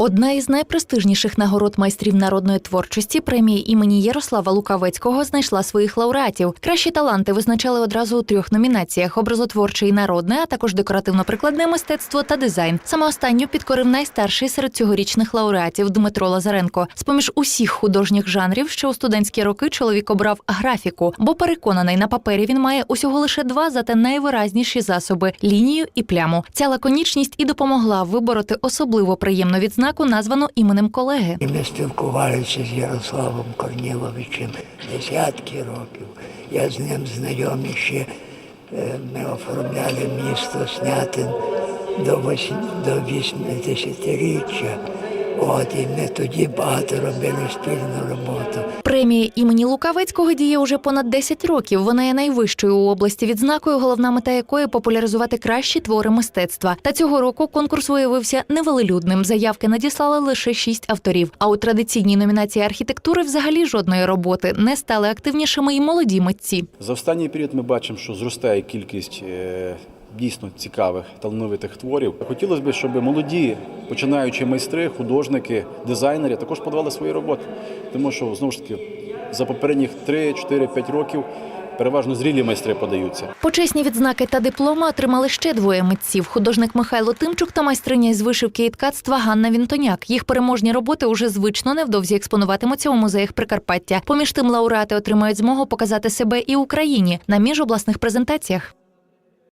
Одна із найпрестижніших нагород майстрів народної творчості премії імені Ярослава Лукавецького знайшла своїх лауреатів. Кращі таланти визначали одразу у трьох номінаціях: образотворче і народне, а також декоративно-прикладне мистецтво та дизайн. Саме останню підкорив найстарший серед цьогорічних лауреатів Дмитро Лазаренко. З поміж усіх художніх жанрів, що у студентські роки чоловік обрав графіку, бо переконаний на папері він має усього лише два, зате найвиразніші засоби лінію і пляму. Ця лаконічність і допомогла вибороти особливо приємну відзнаку, названу іменем колеги. І ми спілкувалися з Ярославом Корніловичем десятки років. Я з ним знайомий ще е, ми оформляли місто Снятин до 80-річчя. От, і ми тоді багато робили спільну роботу. Премія імені Лукавецького діє уже понад 10 років. Вона є найвищою у області відзнакою, головна мета якої популяризувати кращі твори мистецтва. Та цього року конкурс виявився невелелюдним. Заявки надіслали лише шість авторів. А у традиційній номінації архітектури взагалі жодної роботи не стали активнішими і молоді митці. За останній період ми бачимо, що зростає кількість е, дійсно цікавих талановитих творів. Хотілося б, щоб молоді починаючі майстри, художники, дизайнери також подавали свої роботи, тому що знову ж таки за попередніх 3, 4, 5 років переважно зрілі майстри подаються. Почесні відзнаки та дипломи отримали ще двоє митців: художник Михайло Тимчук та майстриня із вишивки і ткацтва Ганна Вінтоняк. Їх переможні роботи уже звично невдовзі експонуватимуться у музеях Прикарпаття. Поміж тим лауреати отримають змогу показати себе і Україні на міжобласних презентаціях.